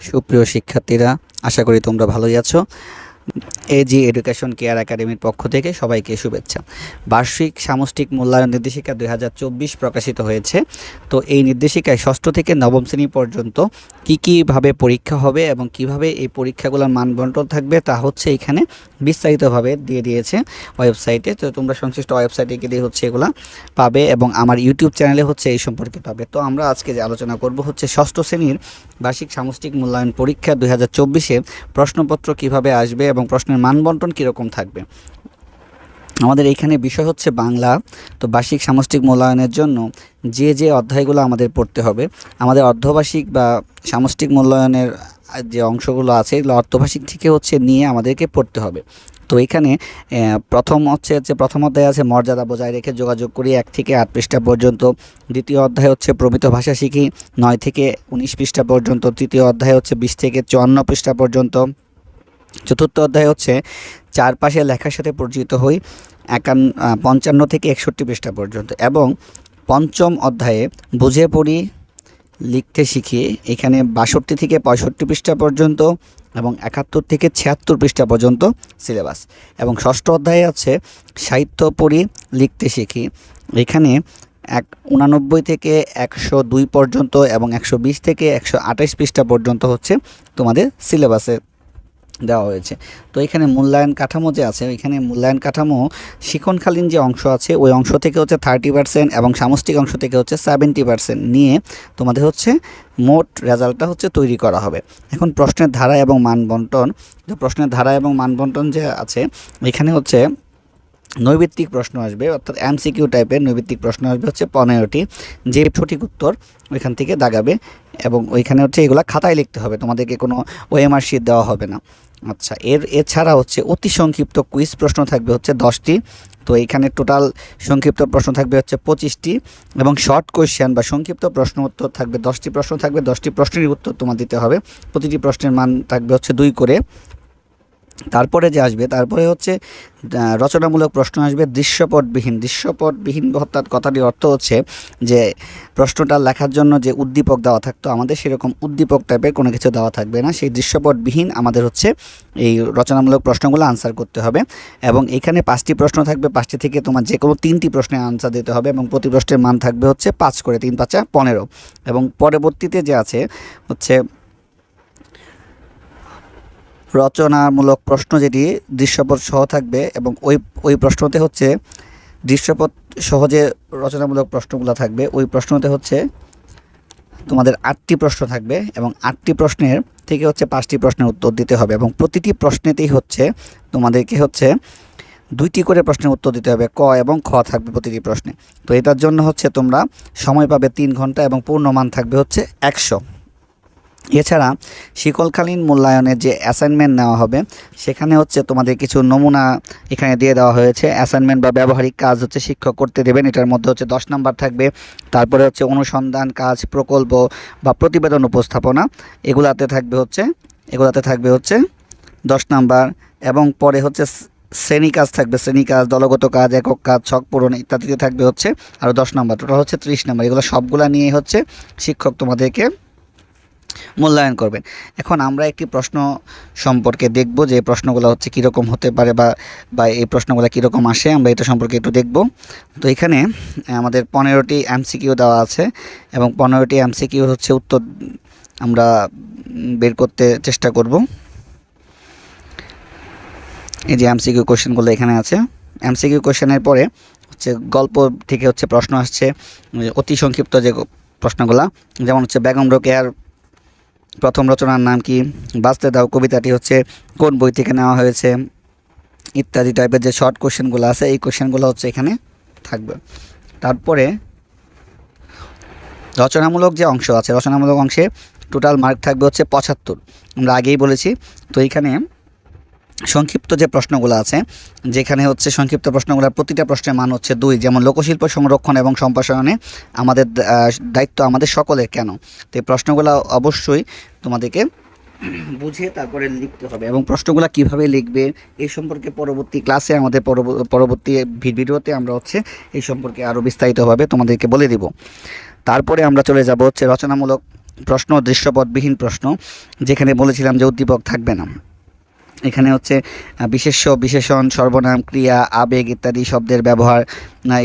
সুপ্রিয় শিক্ষার্থীরা আশা করি তোমরা ভালোই আছো। এজি এডুকেশন কেয়ার একাডেমির পক্ষ থেকে সবাইকে শুভেচ্ছা। বার্ষিক সামষ্টিক মূল্যায়ন নির্দেশিকা দুই হাজার চব্বিশ প্রকাশিত হয়েছে। তো এই নির্দেশিকায় ষষ্ঠ থেকে নবম শ্রেণি পর্যন্ত কি কীভাবে পরীক্ষা হবে এবং কীভাবে এই পরীক্ষাগুলোর মানবন্টন থাকবে তা হচ্ছে এখানে বিস্তারিতভাবে দিয়ে দিয়েছে ওয়েবসাইটে। তো তোমরা সংশ্লিষ্ট ওয়েবসাইটে গিয়ে হচ্ছে এগুলো পাবে এবং আমার ইউটিউব চ্যানেলে হচ্ছে এই সম্পর্কে পাবে। তো আমরা আজকে যে আলোচনা করব হচ্ছে ষষ্ঠ শ্রেণির বার্ষিক সামষ্টিক মূল্যায়ন পরীক্ষা দুই হাজার চব্বিশে প্রশ্নপত্র কীভাবে আসবে এবং প্রশ্নের মানবন্টন কীরকম থাকবে? আমাদের এইখানে বিষয় হচ্ছে বাংলা। তো বার্ষিক সামষ্টিক মূল্যায়নের জন্য যে যে অধ্যায়গুলো আমাদের পড়তে হবে, আমাদের অর্ধবার্ষিক বা সামষ্টিক মূল্যায়নের যে অংশগুলো আছে, এগুলো অর্ধবার্ষিক থেকে হচ্ছে নিয়ে আমাদেরকে পড়তে হবে। তো এখানে প্রথম হচ্ছে যে প্রথম অধ্যায় আছে, মর্যাদা বজায় রেখে যোগাযোগ করি, এক থেকে আট পৃষ্ঠা পর্যন্ত। দ্বিতীয় অধ্যায় হচ্ছে প্রমিত ভাষা শিখি, নয় থেকে উনিশ পৃষ্ঠা পর্যন্ত। তৃতীয় অধ্যায় হচ্ছে বিশ থেকে চুয়ান্ন পৃষ্ঠা পর্যন্ত। চতুর্থ অধ্যায় হচ্ছে, চারপাশে লেখার সাথে পরিচিত হই একান্ন পঞ্চান্ন থেকে একষট্টি পৃষ্ঠা পর্যন্ত এবং পঞ্চম অধ্যায়ে বুঝে পড়ি, লিখতে শিখি, এখানে বাষট্টি থেকে পঁয়ষট্টি পৃষ্ঠা পর্যন্ত এবং একাত্তর থেকে ছিয়াত্তর পৃষ্ঠা পর্যন্ত সিলেবাস এবং ষষ্ঠ অধ্যায়ে আছে, সাহিত্য পড়ি, লিখতে শিখি। এখানে এক, উনানব্বই থেকে একশো দুই পর্যন্ত এবং একশো বিশ থেকে একশো আঠাশ পৃষ্ঠা পর্যন্ত হচ্ছে তোমাদের সিলেবাসে। দেওয়া হয়েছে। তো এখানে মূল্যায়ন কাঠামো যে আছে এখানে মূল্যায়ন কাঠামো শিক্ষণকালীন যে অংশ আছে, ওই অংশ থেকে হচ্ছে থার্টি পার্সেন্ট এবং সামষ্টিক অংশ থেকে হচ্ছে সেভেন্টি পার্সেন্ট নিয়ে তোমাদের হচ্ছে মোট রেজাল্টটা হচ্ছে তৈরি করা হবে। এখন প্রশ্নের ধারা এবং মান বন্টন প্রশ্নের ধারা এবং মান বন্টন যে আছে, এখানে হচ্ছে নৈবিত্তিক প্রশ্ন আসবে, অর্থাৎ এমসিকিউ টাইপের নৈবিত্তিক প্রশ্ন আসবে হচ্ছে পনেরোটি, যে সঠিক উত্তর ওইখান থেকে দাগাবে এবং ওইখানে হচ্ছে এগুলো খাতায় লিখতে হবে, তোমাদেরকে কোনো ওএমআর শিট দেওয়া হবে না। আচ্ছা এর, এছাড়া হচ্ছে অতি সংক্ষিপ্ত কুইজ প্রশ্ন থাকবে হচ্ছে দশটি, তো এইখানে টোটাল সংক্ষিপ্ত প্রশ্ন থাকবে হচ্ছে পঁচিশটি এবং শর্ট কোয়েশ্চেন বা সংক্ষিপ্ত প্রশ্ন উত্তর থাকবে দশটি, প্রশ্ন থাকবে দশটি প্রশ্নের উত্তর তোমার দিতে হবে, প্রতিটি প্রশ্নের মান থাকবে হচ্ছে দুই করে। তারপরে যে আসবে, তারপরে হচ্ছে রচনামূলক প্রশ্ন আসবে, দৃশ্যপটবিহীন। দৃশ্যপটবিহীন অর্থাৎ কথাটির অর্থ হচ্ছে যে, প্রশ্নটা লেখার জন্য যে উদ্দীপক দেওয়া থাকতো, আমাদের সেরকম উদ্দীপক টাইপের কোনো কিছু দেওয়া থাকবে না। সেই দৃশ্যপটবিহীন আমাদের হচ্ছে এই রচনামূলক প্রশ্নগুলো আনসার করতে হবে। এবং এখানে পাঁচটি প্রশ্ন থাকবে, পাঁচটি থেকে তোমার যে কোনো তিনটি প্রশ্নের আনসার দিতে হবে এবং প্রতি প্রশ্নের মান থাকবে হচ্ছে পাঁচ করে, তিন, পাঁচা পনেরো। এবং পরবর্তীতে যে আছে, হচ্ছে রচনামূলক প্রশ্ন যেটি দৃশ্যপদ সহ থাকবে এবং ওই ওই প্রশ্নতে হচ্ছে দৃশ্যপদ সহ যে রচনামূলক প্রশ্নগুলো থাকবে, ওই প্রশ্নতে হচ্ছে তোমাদের আটটি প্রশ্ন থাকবে এবং আটটি প্রশ্নের থেকে হচ্ছে পাঁচটি প্রশ্নের উত্তর দিতে হবে এবং প্রতিটি প্রশ্নেতেই হচ্ছে তোমাদেরকে হচ্ছে দুইটি করে প্রশ্নের উত্তর দিতে হবে, ক এবং খ থাকবে প্রতিটি প্রশ্নে। তো এটার জন্য হচ্ছে তোমরা সময় পাবে তিন ঘণ্টা এবং পূর্ণমান থাকবে হচ্ছে একশো। এছাড়া শিকলকালীন মূল্যায়নের যে অ্যাসাইনমেন্ট নেওয়া হবে, সেখানে হচ্ছে তোমাদের কিছু নমুনা এখানে দিয়ে দেওয়া হয়েছে। অ্যাসাইনমেন্ট বা ব্যবহারিক কাজ হচ্ছে শিক্ষক করতে দেবেন, এটার মধ্যে হচ্ছে দশ নাম্বার থাকবে। তারপরে হচ্ছে অনুসন্ধান কাজ, প্রকল্প বা প্রতিবেদন উপস্থাপনা, এগুলাতে থাকবে হচ্ছে, এগুলাতে থাকবে হচ্ছে দশ নাম্বার। এবং পরে হচ্ছে শ্রেণি কাজ থাকবে, শ্রেণি কাজ, দলগত কাজ, একক কাজ, ছক পূরণ ইত্যাদিতে থাকবে হচ্ছে আরও দশ নাম্বার। টোটাল হচ্ছে ত্রিশ নাম্বার। এগুলো সবগুলা নিয়ে হচ্ছে শিক্ষক তোমাদেরকে মূল্যায়ন করবেন। এখন আমরা একটি প্রশ্ন সম্পর্কে দেখব যে প্রশ্নগুলো হচ্ছে কীরকম হতে পারে বা বা এই প্রশ্নগুলো কীরকম আসে, আমরা এটা সম্পর্কে একটু দেখব। তো এখানে আমাদের পনেরোটি এমসিকিউ দেওয়া আছে এবং পনেরোটি এমসিকিউ হচ্ছে উত্তর আমরা বের করতে চেষ্টা করব। এই যে এমসিকিউ কোশ্চেনগুলো এখানে আছে। এমসিকিউ কোশ্চেনের পরে হচ্ছে গল্প থেকে হচ্ছে প্রশ্ন আসছে অতি সংক্ষিপ্ত যে প্রশ্নগুলা, যেমন হচ্ছে বেগম রোকেয়ার প্রথম রচনার নাম কি? বাঁচতে দাও, কবিতাটি হচ্ছে কোন বই থেকে নেওয়া হয়েছে? ইত্যাদি টাইপের যে শর্ট কোশ্চেনগুলো আছে, এই কোশ্চেনগুলো হচ্ছে এখানে থাকবে। তারপরে রচনামূলক যে অংশ আছে, রচনামূলক অংশে টোটাল মার্ক থাকবে হচ্ছে পঁচাত্তর। আমরা আগেই বলেছি, তো এইখানে সংক্ষিপ্ত যে প্রশ্নগুলো আছে, যেখানে হচ্ছে সংক্ষিপ্ত প্রশ্নগুলোর প্রতিটা প্রশ্নের মান হচ্ছে দুই, যেমন লোকশিল্প সংরক্ষণ এবং সম্প্রসারণে আমাদের দায়িত্ব আমাদের সকলের কেন? তো এই প্রশ্নগুলো অবশ্যই তোমাদেরকে বুঝে তারপরে লিখতে হবে এবং প্রশ্নগুলো কীভাবে লিখবে এই সম্পর্কে পরবর্তী ক্লাসে আমাদের পরব- পরবর্তী ভিডিওতে আমরা হচ্ছে এই সম্পর্কে আরও বিস্তারিতভাবে তোমাদেরকে বলে দিব। তারপরে আমরা চলে যাব হচ্ছে রচনামূলক প্রশ্ন দৃশ্যপদবিহীন প্রশ্ন, যেখানে বলেছিলাম যে উদ্দীপক থাকবে না। এখানে হচ্ছে বিশেষ্য, বিশেষণ, সর্বনাম, ক্রিয়া, আবেগ ইত্যাদি শব্দের ব্যবহার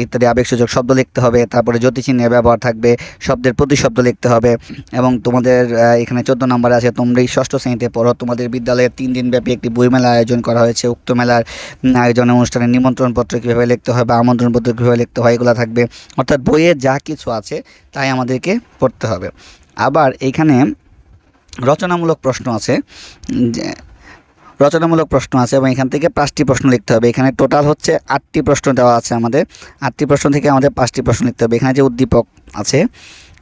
ইত্যাদি আবেগসূচক শব্দ লিখতে হবে। তারপরে জ্যোতিচিহ্নের ব্যবহার থাকবে, শব্দের প্রতিশব্দ লিখতে হবে। এবং তোমাদের এখানে চোদ্দ নম্বরে আছে, তোমরা এই ষষ্ঠ শ্রেণীতে পড়ো। তোমাদের বিদ্যালয়ে তিন দিনব্যাপী একটি বইমেলা আয়োজন করা হয়েছে। উক্ত মেলার আয়োজন অনুষ্ঠানে নিমন্ত্রণপত্র কীভাবে লিখতে হয় বা আমন্ত্রণপত্র কীভাবে লিখতে হয় এগুলো থাকবে। অর্থাৎ বইয়ে যা কিছু আছে, তাই আমাদেরকে পড়তে হবে। আবার এখানে রচনামূলক প্রশ্ন আছে, যে রচনামূলক প্রশ্ন আছে এবং এখান থেকে পাঁচটি প্রশ্ন লিখতে হবে। এখানে টোটাল হচ্ছে আটটি প্রশ্ন দেওয়া আছে আমাদের। আটটি প্রশ্ন থেকে আমাদের পাঁচটি প্রশ্ন লিখতে হবে। এখানে যে উদ্দীপক আছে,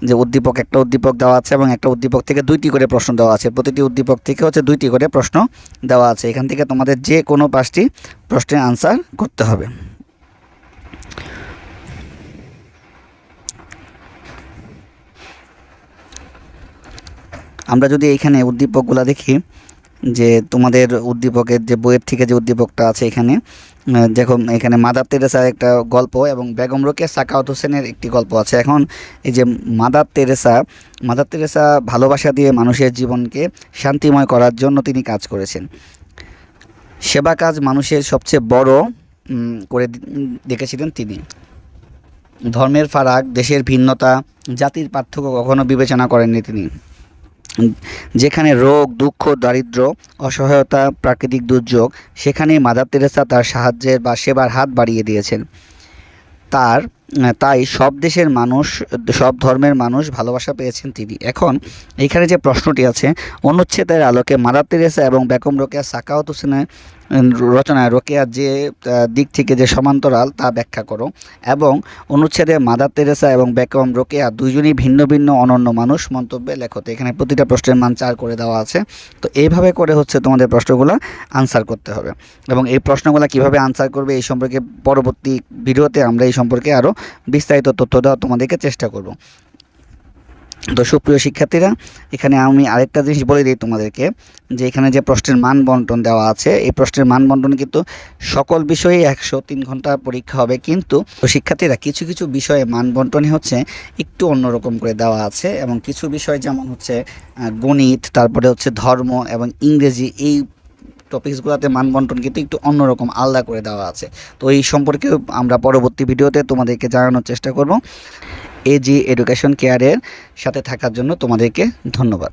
যে উদ্দীপক, একটা উদ্দীপক দেওয়া আছে এবং একটা উদ্দীপক থেকে দুইটি করে প্রশ্ন দেওয়া আছে। প্রতিটি উদ্দীপক থেকে হচ্ছে দুইটি করে প্রশ্ন দেওয়া আছে। এখান থেকে তোমাদের যে কোনো পাঁচটি প্রশ্নের আনসার করতে হবে। আমরা যদি এইখানে উদ্দীপকগুলো দেখি যে তোমাদের উদ্দীপকের যে বইয়ের থেকে যে উদ্দীপকটা আছে এখানে দেখো, এখানে মাদার তেরেসার একটা গল্প এবং বেগম রোকেয়া, সাকাওয়াত হোসেনের একটি গল্প আছে। এখন এই যে মাদার তেরেসা মাদার তেরেসা ভালোবাসা দিয়ে মানুষের জীবনকে শান্তিময় করার জন্য তিনি কাজ করেছেন। সেবা কাজ মানুষের সবচেয়ে বড় করে দেখেছিলেন তিনি। ধর্মের ফারাক, দেশের ভিন্নতা, জাতির পার্থক্য কখনো বিবেচনা করেননি তিনি। যেখানে রোগ, দুঃখ, দারিদ্র, অসহায়তা, প্রাকৃতিক দুর্যোগ, সেখানেই মাদার তেরেসা তার সাহায্যের বা সেবার হাত বাড়িয়ে দিয়েছেন। তার, তাই সব দেশের মানুষ, সব ধর্মের মানুষ ভালোবাসা পেয়েছেন তিনি। এখন এখানে যে প্রশ্নটি আছে, অনুচ্ছেদের আলোকে মাদার তেরেসা এবং বেগম রোকেয়া সাকাওয়াত হোসেনের রচনায় রোকেয়ার যে দিক থেকে যে সমান্তরাল তা ব্যাখ্যা করো। এবং অনুচ্ছেদে মাদার তেরেসা এবং বেকম রোকেয়া দুইজনই ভিন্ন ভিন্ন অনন্য মানুষ মন্তব্যে লেখতে এখানে প্রতিটা প্রশ্নের মান চার করে দেওয়া আছে। তো এইভাবে করে হচ্ছে তোমাদের প্রশ্নগুলো আনসার করতে হবে। এবং এই প্রশ্নগুলো কীভাবে আনসার করবে এই সম্পর্কে পরবর্তী ভিডিওতে আমরা এই সম্পর্কে আরও বিস্তারিত তথ্য দেওয়া তোমাদেরকে চেষ্টা করব। তো সুপ্রিয় শিক্ষার্থীরা, এখানে আমি আরেকটা জিনিস বলে দিই তোমাদেরকে, যে এখানে যে প্রশ্নের মান বন্টন দেওয়া আছে, এই প্রশ্নের মান বন্টন কিন্তু সকল বিষয়ে একশো তিন ঘণ্টার পরীক্ষা হবে, কিন্তু শিক্ষার্থীরা কিছু কিছু বিষয়ে মান বন্টনই হচ্ছে একটু অন্যরকম করে দেওয়া আছে, এবং কিছু বিষয় যেমন হচ্ছে গণিত, তারপরে হচ্ছে ধর্ম এবং ইংরেজি, এই টপিকসগুলোতে মান বন্টন কিন্তু একটু অন্যরকম, আলাদা করে দেওয়া আছে। তো এই সম্পর্কে আমরা পরবর্তী ভিডিওতে তোমাদেরকে জানানোর চেষ্টা করব। এজি এডুকেশন কেয়ারের সাথে থাকার জন্য তোমাদেরকে ধন্যবাদ।